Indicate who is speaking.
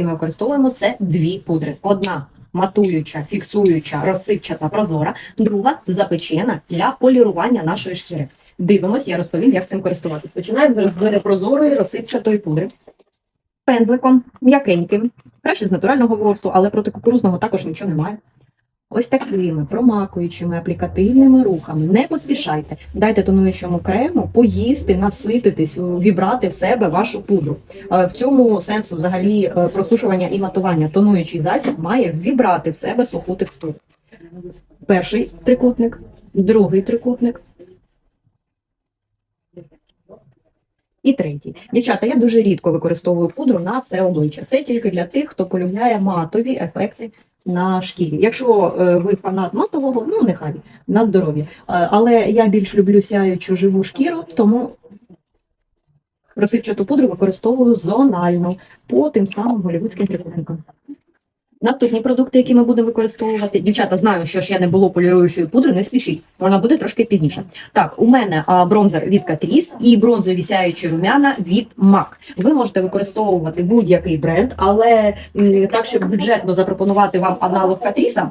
Speaker 1: І ми використовуємо це дві пудри. Одна матуюча, фіксуюча, розсипчата, прозора, друга запечена для полірування нашої шкіри. Дивимось, я розповім, як цим користуватися. Починаємо з прозорої розсипчатої пудри. Пензликом, м'якеньким, краще з натурального ворсу, але проти кукурузного також нічого немає. Ось такими промакуючими аплікативними рухами. Не поспішайте. Дайте тонуючому крему поїсти, насититись, вібрати в себе вашу пудру. Е, В цьому сенс взагалі е, просушування і матування. Тонуючий засіб має вібрати в себе суху текстуру. Перший трикутник, другий трикутник. І третій. Дівчата, я дуже рідко використовую пудру на все обличчя. Це тільки для тих, хто полюбляє матові ефекти на шкірі. Якщо е, ви фанат матового, ну нехай на здоров'я. Е, Але я більш люблю сяючу живу шкіру, тому розсипчату пудру використовую зонально по тим самим голівудським трикутникам. Наступні продукти, які ми будемо використовувати. Дівчата, знаю, що ще не було поліруючої пудри, не спішіть. Вона буде трошки пізніше. Так, у мене а, бронзер від Catrice і бронзові сяючі румяна від MAC. Ви можете використовувати будь-який бренд, але м, так, щоб бюджетно запропонувати вам аналог Catrice,